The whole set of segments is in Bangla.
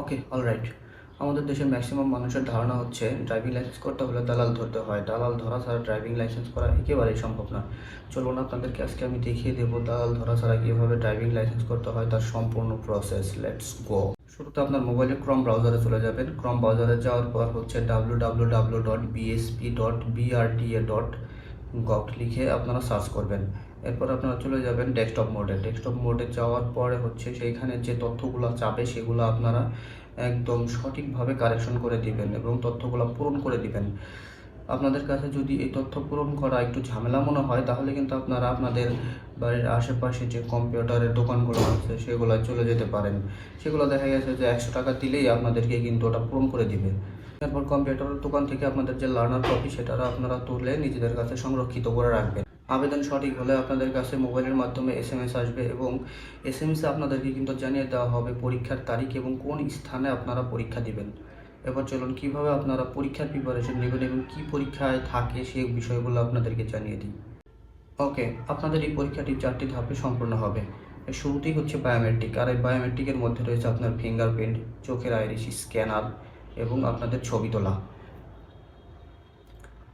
ওকে অলরাইট আমাদের দেশের ম্যাক্সিমাম মানুষের ধারণা হচ্ছে ড্রাইভিং লাইসেন্স করতে হলে দালাল ধরতে হয়। দালাল ধরা ছাড়া ড্রাইভিং লাইসেন্স করা একেবারেই সম্ভব না। চলুন আপনাদেরকে আজকে আমি দেখিয়ে দেবো দালাল ধরা ছাড়া কীভাবে ড্রাইভিং লাইসেন্স করতে হয়, তার সম্পূর্ণ প্রসেস লেটস গো শুরুতে আপনার মোবাইলে ক্রম ব্রাউজারে চলে যাবেন। ক্রম ব্রাউজারে যাওয়ার পর হচ্ছে W W W dot BSP dot BRTA dot gov লিখে আপনারা সার্চ করবেন। এরপর আপনারা চলে যাবেন ডেস্কটপ মোডে ডেস্কটপ মোডে যাওয়ার পরে হচ্ছে সেইখানে যে তথ্যগুলো চাপে সেগুলো আপনারা একদম সঠিকভাবে কারেকশন করে দিবেন এবং তথ্যগুলো পূরণ করে দিবেন। আপনাদের কাছে যদি এই তথ্য পূরণ করা একটু ঝামেলা মনে হয়, তাহলে কিন্তু আপনারা আপনাদের বাড়ির আশেপাশে যে কম্পিউটারের দোকানগুলো আছে সেগুলো চলে যেতে পারেন। সেগুলো দেখা গেছে যে একশো টাকা দিলেই আপনাদেরকে কিন্তু ওটা পূরণ করে দিবে। এরপর কম্পিউটারের দোকান থেকে আপনাদের যে লার্নার কপি সেটা আপনারা তুলে নিজেদের কাছে সংরক্ষিত করে রাখবেন। আবেদন সঠিক হলে আপনাদের কাছে মোবাইলের মাধ্যমে এস এম এস আসবে এবং এস এম এসে আপনাদেরকে কিন্তু জানিয়ে দেওয়া হবে পরীক্ষার তারিখ এবং কোন স্থানে আপনারা পরীক্ষা দিবেন। এবার চলুন, কীভাবে আপনারা পরীক্ষার প্রিপারেশন নেবেন এবং কী পরীক্ষায় থাকে সেই বিষয়গুলো আপনাদেরকে জানিয়ে দিই। ওকে, আপনাদের এই পরীক্ষাটি চারটি ধাপে সম্পূর্ণ হবে। শুরুতেই হচ্ছে বায়োমেট্রিক আর এই বায়োমেট্রিকের মধ্যে রয়েছে আপনার ফিঙ্গারপ্রিন্ট চোখের আইরিশ স্ক্যানার এবং আপনাদের ছবি তোলা।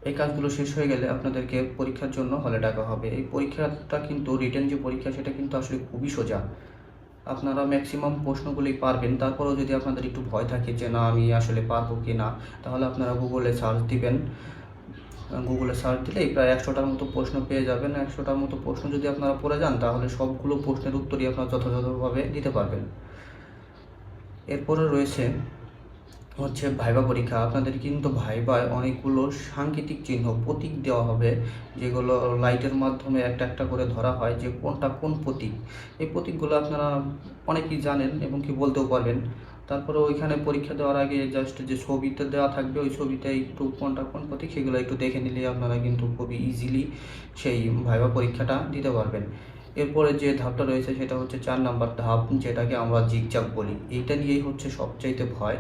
এই কাজগুলো শেষ হয়ে গেলে আপনাদেরকে পরীক্ষার জন্য হলে ডাকা হবে। এই পরীক্ষাটা কিন্তু রিটার্ন যে পরীক্ষা, সেটা কিন্তু আসলে খুবই সোজা। আপনারা ম্যাক্সিমাম প্রশ্নগুলি পারবেন, তারপরেও যদি আপনাদের একটু ভয় থাকে যে না, আমি আসলে পারব কি না, তাহলে আপনারা গুগলে সার্চ দিবেন। গুগলে সার্চ দিলেই প্রায় একশোটার মতো প্রশ্ন পেয়ে যাবেন। একশোটার মতো প্রশ্ন যদি আপনারা পড়ে যান, তাহলে সবগুলো প্রশ্নের উত্তরই আপনারা যথাযথভাবে দিতে পারবেন। এরপরে রয়েছে হচ্ছে ভাইবা পরীক্ষা। আপনাদের কিন্তু ভাইবায় অনেকগুলো সাংকেতিক চিহ্ন প্রতীক দেওয়া হবে, যেগুলো লাইটের মাধ্যমে একটা একটা করে ধরা হয় যে কোনটা কোন প্রতীক। এই প্রতীকগুলো আপনারা অনেকেই জানেন এবং কি বলতেও পারবেন। তারপরে ওইখানে পরীক্ষা দেওয়ার আগে জাস্ট যে ছবিতে দেওয়া থাকবে, ওই ছবিতে একটু কোনটা কোন প্রতীক সেগুলো একটু দেখে নিলে আপনারা কিন্তু খুবই ইজিলি সেই ভাইবা পরীক্ষাটা দিতে পারবেন। এরপরে যে ধাপটা রয়েছে সেটা হচ্ছে চার নাম্বার ধাপ, যেটাকে আমরা জিগজাগ বলি। এইটা নিয়েই হচ্ছে সবচাইতে ভয়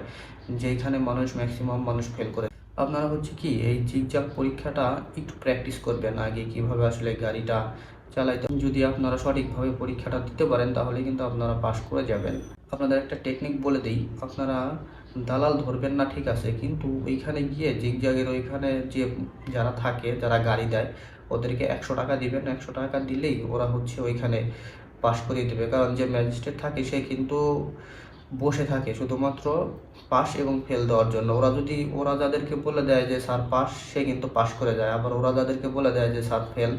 যেখানে মানুষ ম্যাক্সিমাম মানুষ ফেল করে। আপনারা হচ্ছে কি, এই জিগজাগ পরীক্ষাটা একটু প্র্যাকটিস করবেন আগে, কীভাবে আসলে গাড়িটা চালাইতে যদি আপনারা সঠিকভাবে পরীক্ষাটা দিতে পারেন, তাহলে কিন্তু আপনারা পাশ করে যাবেন। আপনাদের একটা টেকনিক বলে দিই, আপনারা দালাল ধরবেন না, ঠিক আছে, কিন্তু ওইখানে গিয়ে জিগজাগের ওইখানে যে যারা থাকে, যারা গাড়ি দেয় ওদেরকে একশো টাকা দিবেন, একশো টাকা দিলেই ওরা হচ্ছে ওইখানে পাশ করিয়ে দেবে। কারণ যে ম্যাজিস্ট্রেট থাকে, সে কিন্তু বসে থাকে শুধুমাত্র পাস এবং ফেল দেওয়ার জন্য। ওরা যদি, ওরা যাদেরকে বলে দেয় যে, স্যার পাস সে কিন্তু পাস করে যায়। আবার ওরা যাদেরকে বলে দেয় যে, স্যার ফেল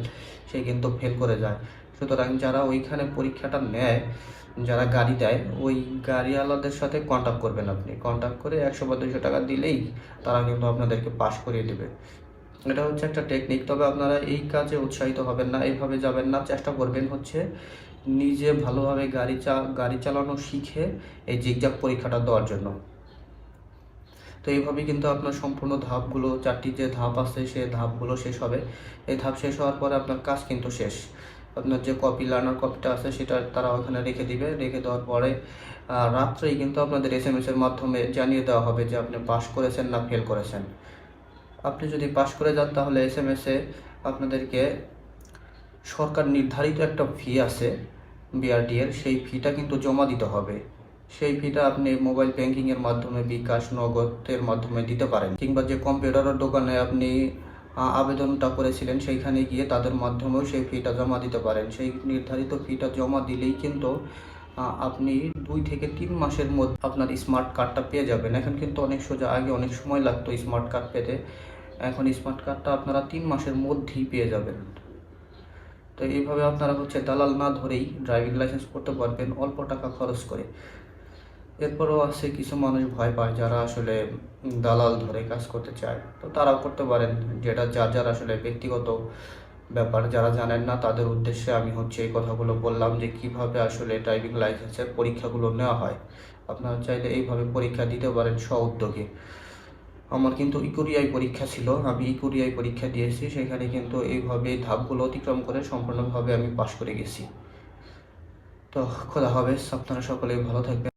সে কিন্তু ফেল করে যায়। সুতরাং যারা ওইখানে পরীক্ষাটা নেয়, যারা গাড়ি দেয়, ওই গাড়িওয়ালাদের সাথে কন্ট্যাক্ট করবেন আপনি। কন্ট্যাক্ট করে একশো বা দুশো টাকা দিলেই তারা কিন্তু আপনাদেরকে পাস করিয়ে দেবে। এটা হচ্ছে একটা টেকনিক তবে আপনারা এই কাজে উৎসাহিত হবেন না, এইভাবে যাবেন না, চেষ্টা করবেন হচ্ছে নিজে ভালোভাবে গাড়ি চা, গাড়ি চালানো শিখে এই জিগজাগ পরীক্ষাটা দেওয়ার জন্য। তো এইভাবেই কিন্তু আপনার সম্পূর্ণ ধাপগুলো, চারটি যে ধাপ আছে, সে ধাপগুলো শেষ হবে। এই ধাপ শেষ হওয়ার পরে আপনার কাজ কিন্তু শেষ। আপনার যে কপি লার্নার কপিটা আছে, সেটা তারা ওখানে রেখে দিবে। রেখে দেওয়ার পরে রাত্রেই কিন্তু আপনাদের এস এম এর মাধ্যমে জানিয়ে দেওয়া হবে যে আপনি পাস করেছেন না ফেল করেছেন। আপনি যদি পাস করে যান, তাহলে এস এম এসে আপনাদেরকে সরকার নির্ধারিত একটা ফি আছে বিআরটি এর, সেই ফিটা কিন্তু জমা দিতে হবে। সেই ফিটা আপনি মোবাইল ব্যাংকিং এর মাধ্যমে, বিকাশ নগদের মাধ্যমে দিতে পারেন। কিংবা যে কম্পিউটারের দোকানে আপনি আবেদনটা করেছিলেন, সেইখানে গিয়ে তাদের মাধ্যমেও সেই ফিটা জমা দিতে পারেন। সেই নির্ধারিত ফিটা জমা দিলেই কিন্তু আপনি দুই থেকে তিন মাসের মধ্যে আপনার স্মার্ট কার্ডটা পেয়ে যাবেন। এখন কিন্তু অনেক সোজা, আগে অনেক সময় লাগতো স্মার্ট কার্ড পেতে। এখন স্মার্ট কার্ডটা আপনারা তিন মাসের মধ্যেই পেয়ে যাবেন। তো এইভাবে আপনারা হচ্ছে দালাল না ধরেই ড্রাইভিং লাইসেন্স করতে পারবেন অল্প টাকা খরচ করে। এরপরও আছে কিছু মানুষ ভয় পায় যারা আসলে দালাল ধরে কাজ করতে চায়। তো তারাও করতে পারেন, যেটা যার যার আসলে ব্যক্তিগত ব্যাপার, যারা জানেন না তাদের উদ্দেশ্যে আমি হচ্ছে এই কথাগুলো বললাম যে কীভাবে আসলে ড্রাইভিং লাইসেন্সের পরীক্ষাগুলো নেওয়া হয়। আপনারা চাইলে এইভাবে পরীক্ষা দিতে পারেন স্ব উদ্যোগে। আমার কিন্তু ইকুরিয়াই পরীক্ষা ছিল, আমি ইকুরিয়াই পরীক্ষা দিয়েছি, সেখানে কিন্তু এইভাবে ধাপগুলো অতিক্রম করে সম্পূর্ণভাবে আমি পাশ করে গেছি। তো খোদা হবে আপনারা সকলে ভালো থাকবেন।